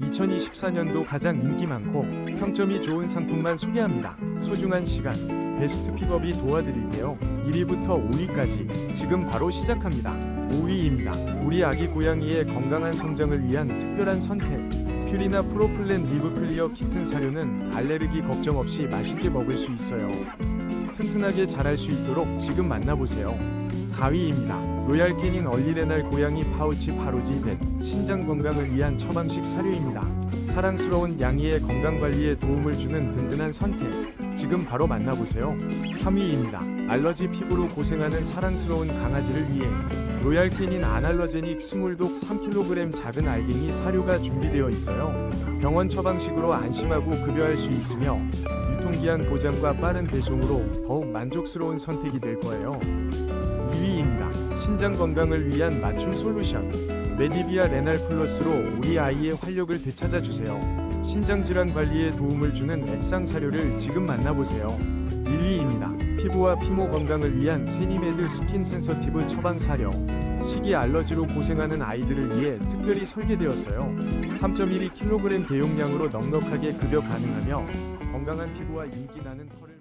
2024년도 가장 인기 많고 평점이 좋은 상품만 소개합니다. 소중한 시간, 베스트 픽업이 도와드릴게요. 1위부터 5위까지 지금 바로 시작합니다. 5위입니다. 우리 아기 고양이의 건강한 성장을 위한 특별한 선택. 퓨리나 프로플랜 리브 클리어 키튼 사료는 알레르기 걱정 없이 맛있게 먹을 수 있어요. 튼튼하게 자랄 수 있도록 지금 만나보세요. 4위입니다. 로얄 캐닌 얼리레날 고양이 파우치 파로지 벤 신장 건강을 위한 처방식 사료입니다. 사랑스러운 양이의 건강 관리에 도움을 주는 든든한 선택. 지금 바로 만나보세요. 3위입니다. 알러지 피부로 고생하는 사랑스러운 강아지를 위해 로얄 캐닌 아날러제닉 스몰독 3kg 작은 알갱이 사료가 준비되어 있어요. 병원 처방식으로 안심하고 급여할 수 있으며 유통기한 보장과 빠른 배송으로 더욱 만족스러운 선택이 될 거예요. 2위입니다. 신장 건강을 위한 맞춤 솔루션. 메디비아 레날 플러스로 우리 아이의 활력을 되찾아 주세요. 신장 질환 관리에 도움을 주는 액상 사료를 지금 만나보세요. 1위입니다. 피부와 피모 건강을 위한 세니메드 스킨 센서티브 처방 사료. 식이 알러지로 고생하는 아이들을 위해 특별히 설계되었어요. 3.12kg 대용량으로 넉넉하게 급여 가능하며 건강한 피부와 윤기 나는 털